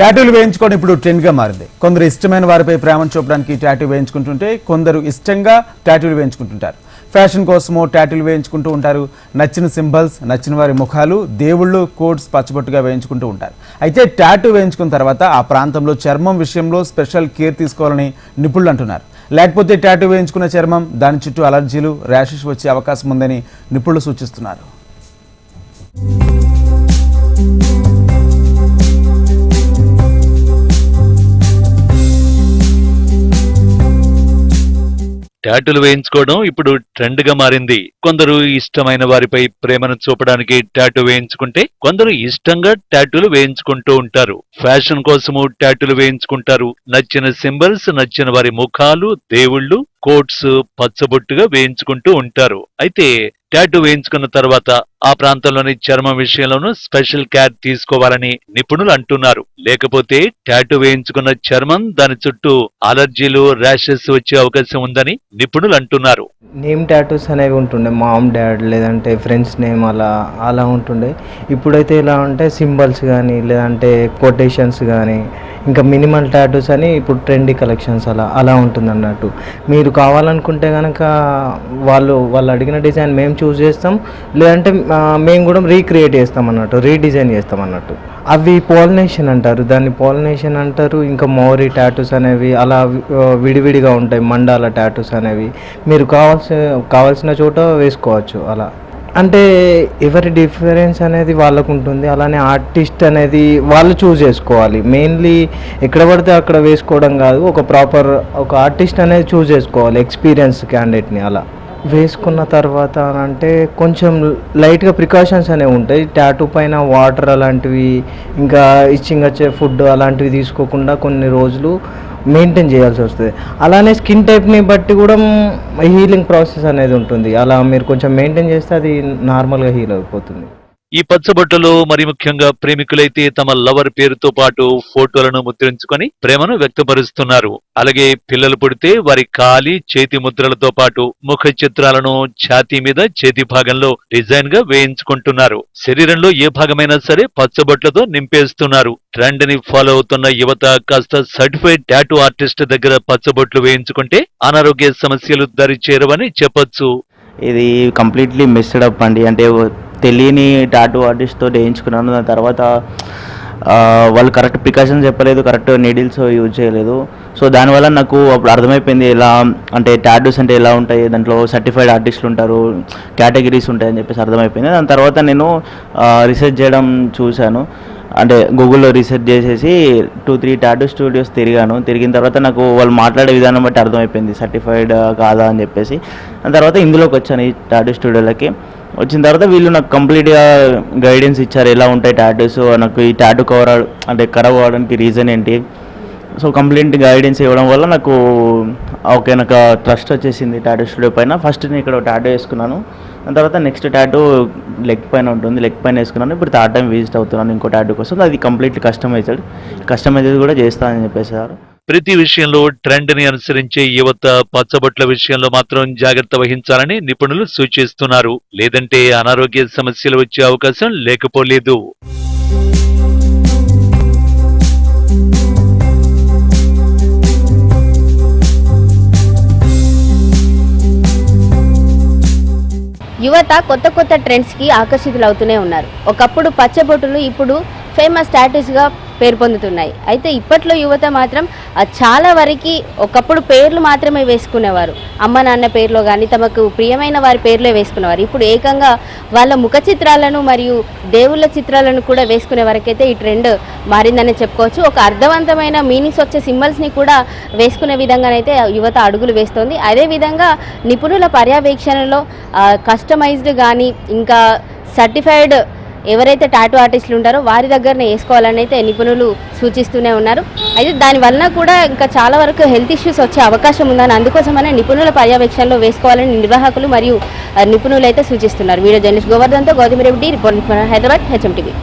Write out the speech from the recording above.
టాటూలు వేయించుకోవడం ఇప్పుడు ట్రెండ్గా మారింది. కొందరు ఇష్టమైన వారిపై ప్రేమను చూపడానికి టాటూ వేయించుకుంటుంటే కొందరు ఇష్టంగా టాటూలు వేయించుకుంటుంటారు. ఫ్యాషన్ కోసమో టాటూలు వేయించుకుంటూ ఉంటారు. నచ్చిన సింబల్స్ నచ్చిన వారి ముఖాలు దేవుళ్ళు కోడ్స్ పచ్చబొట్టుగా వేయించుకుంటూ ఉంటారు. అయితే టాటూ వేయించుకున్న తర్వాత ఆ ప్రాంతంలో చర్మం విషయంలో స్పెషల్ కేర్ తీసుకోవాలని నిపుణులు అంటున్నారు. లేకపోతే టాటూ వేయించుకున్న చర్మం దాని చుట్టూ అలర్జీలు ర్యాషెస్ వచ్చే అవకాశం ఉందని నిపుణులు సూచిస్తున్నారు. టాటూలు వేయించుకోవడం ఇప్పుడు ట్రెండ్గా మారింది. కొందరు ఇష్టమైన వారిపై ప్రేమను చూపడానికి టాటూ వేయించుకుంటే కొందరు ఇష్టంగా టాటూలు వేయించుకుంటూ ఉంటారు. ఫ్యాషన్ కోసము టాటూలు వేయించుకుంటారు. నచ్చిన సింబల్స్ నచ్చిన వారి ముఖాలు దేవుళ్ళు కోట్స్ పచ్చబొట్టుగా వేయించుకుంటూ ఉంటారు. అయితే టాటూ వేయించుకున్న తర్వాత ఆ ప్రాంతంలోని చర్మం విషయంలోనూ స్పెషల్ కేర్ తీసుకోవాలని నిపుణులు అంటున్నారు. లేకపోతే టాటూ వేయించుకున్న చర్మం దాని చుట్టూ అలర్జీలు ర్యాషెస్ వచ్చే అవకాశం ఉందని నిపుణులు అంటున్నారు. నేమ్ టాటూస్ అనేవి ఉంటుండే మామ్ డాడ్ లేదంటే ఫ్రెండ్స్ నేమ్ అలా అలా ఉంటుండే. ఇప్పుడైతే ఎలా అంటే సింబల్స్ కానీ లేదంటే కొటేషన్స్ కానీ ఇంకా మినిమల్ టాటూస్ అని ఇప్పుడు ట్రెండీ కలెక్షన్స్ అలా అలా ఉంటుంది అన్నట్టు మీరు కావాలనుకుంటే కనుక వాళ్ళు వాళ్ళు అడిగిన డిజైన్ మేము చూస్ చేస్తాం. లేదంటే మేము కూడా రీక్రియేట్ చేస్తాం అన్నట్టు రీడిజైన్ చేస్తాం అన్నట్టు అవి పాలినేషన్ అంటారు. దాన్ని పాలినేషన్ అంటారు. ఇంకా మౌరీ టాటూస్ అనేవి అలా విడివిడిగా ఉంటాయి. మండాల టాటూస్ అనేవి. మీరు కావాల్సిన కావాల్సిన చోట వేసుకోవచ్చు అలా. అంటే ఎవరి డిఫరెన్స్ అనేది వాళ్ళకు ఉంటుంది. అలానే ఆర్టిస్ట్ అనేది వాళ్ళు చూస్ చేసుకోవాలి. మెయిన్లీ ఎక్కడ పడితే అక్కడ వేసుకోవడం కాదు. ఒక ప్రాపర్ ఒక ఆర్టిస్ట్ అనేది చూస్ చేసుకోవాలి. ఎక్స్పీరియన్స్ క్యాండిడేట్ని అలా. వేసుకున్న తర్వాత అంటే కొంచెం లైట్గా ప్రికాషన్స్ అనేవి ఉంటాయి. టాటూ పైన వాటర్ అలాంటివి ఇంకా ఇచ్చింగ్ వచ్చే ఫుడ్ అలాంటివి తీసుకోకుండా కొన్ని రోజులు మెయింటైన్ చేయాల్సి వస్తుంది. అలానే స్కిన్ టైప్ని బట్టి కూడా హీలింగ్ ప్రాసెస్ అనేది ఉంటుంది. అలా మీరు కొంచెం మెయింటైన్ చేస్తే అది నార్మల్గా హీల్ అయిపోతుంది. ఈ పచ్చబొట్టలో మరి ముఖ్యంగా ప్రేమికులైతే తమ లవర్ పేరుతో పాటు ఫోటోలను ముద్రించుకొని ప్రేమను వ్యక్తపరుస్తున్నారు. అలాగే పిల్లలు పుడితే వారి కాలి చేతి ముద్రలతో పాటు ముఖ చిత్రాలను ఛాతీ మీద చేతి భాగంలో డిజైన్గా వేయించుకుంటున్నారు. శరీరంలో ఏ భాగమైనా సరే పచ్చబొట్లతో నింపేస్తున్నారు. ట్రెండ్ని ఫాలో అవుతున్న యువత కాస్త సర్టిఫైడ్ టాటూ ఆర్టిస్ట్ దగ్గర పచ్చబొట్లు వేయించుకుంటే అనారోగ్య సమస్యలు దరి చేరవని చెప్పొచ్చు. ఇది కంప్లీట్లీ మిస్డ్ అప్ అండి. అంటే తెలియని టాటూ ఆర్టిస్ట్తో వేయించుకున్నాను. దాని తర్వాత వాళ్ళు కరెక్ట్ ప్రికాషన్స్ చెప్పలేదు కరెక్ట్ నీడిల్స్ యూజ్ చేయలేదు. సో దానివల్ల నాకు అప్పుడు అర్థమైపోయింది ఎలా అంటే టాటూస్ అంటే ఎలా ఉంటాయి దాంట్లో సర్టిఫైడ్ ఆర్టిస్టులు ఉంటారు కేటగిరీస్ ఉంటాయని చెప్పేసి అర్థమైపోయింది. దాని తర్వాత నేను రీసెర్చ్ చేయడం చూశాను. అంటే గూగుల్లో రీసెర్చ్ చేసేసి టూ త్రీ టాటూ స్టూడియోస్ తిరిగాను. తిరిగిన తర్వాత నాకు వాళ్ళు మాట్లాడే విధానం బట్టి అర్థమైపోయింది సర్టిఫైడ్ కాదా అని చెప్పేసి. దాని తర్వాత ఇందులోకి వచ్చాను ఈ టాటూ స్టూడియోలకి వచ్చిన తర్వాత వీళ్ళు నాకు కంప్లీట్గా గైడెన్స్ ఇచ్చారు. ఎలా ఉంటాయి టాటూస్ నాకు ఈ టాటూ కవర్ అంటే ఖరాబ్ అవ్వడానికి రీజన్ ఏంటి? సో కంప్లీట్ గైడెన్స్ ఇవ్వడం వల్ల నాకు ఓకే నాకు ట్రస్ట్ వచ్చేసింది టాటూ స్టూడియో పైన. ఫస్ట్ నేను ఇక్కడ టాటూ వేసుకున్నాను. దాని తర్వాత నెక్స్ట్ టాటూ లెగ్ పైన ఉంటుంది. లెగ్ పైన వేసుకున్నాను. ఇప్పుడు థర్డ్ టైం విజిట్ అవుతున్నాను ఇంకో టాటూ కోసం. అది కంప్లీట్ కస్టమైజ్డ్ కస్టమైజ్డ్ కూడా చేస్తానని చెప్పేసారు ప్రతి విషయంలో ట్రెండ్ని అనుసరించే యువత పచ్చబొట్ల విషయంలో మాత్రం జాగ్రత్త వహించాలని నిపుణులు సూచిస్తున్నారు. లేదంటే అనారోగ్య సమస్యలు వచ్చే అవకాశం లేకపోలేదు. యువత కొత్త కొత్త ట్రెండ్స్కి ఆకర్షితులవుతూనే ఉన్నారు. ఒకప్పుడు పచ్చబొట్టులు ఇప్పుడు ఫేమస్ స్టాటస్గా పేరు పొందుతున్నాయి. అయితే ఇప్పట్లో యువత మాత్రం చాలా వరకు ఒకప్పుడు పేర్లు మాత్రమే వేసుకునేవారు. అమ్మ నాన్న పేర్లో కానీ తమకు ప్రియమైన వారి పేర్లే వేసుకునేవారు. ఇప్పుడు ఏకంగా వాళ్ళ ముఖ చిత్రాలను మరియు దేవుళ్ళ చిత్రాలను కూడా వేసుకునే వరకైతే ఈ ట్రెండ్ మారిందని చెప్పుకోవచ్చు. ఒక అర్థవంతమైన మీనింగ్స్ వచ్చే సింబల్స్ని కూడా వేసుకునే విధంగానైతే యువత అడుగులు వేస్తోంది. అదేవిధంగా నిపుణుల పర్యవేక్షణలో కస్టమైజ్డ్ కానీ ఇంకా సర్టిఫైడ్ ఎవరైతే టాటూ ఆర్టిస్టులు ఉంటారో వారి దగ్గరనే వేసుకోవాలని అయితే నిపుణులు సూచిస్తూనే ఉన్నారు. అయితే దాని వలన కూడా ఇంకా చాలా వరకు హెల్త్ ఇష్యూస్ వచ్చే అవకాశం ఉందని అందుకోసమనే నిపుణుల పర్యవేక్షణలో వేసుకోవాలని నిర్వాహకులు మరియు నిపుణులు అయితే సూచిస్తున్నారు. వీడియో జర్నలిస్ట్ గోవర్ధన్తో Gautami Reddy report Hyderabad HM TV.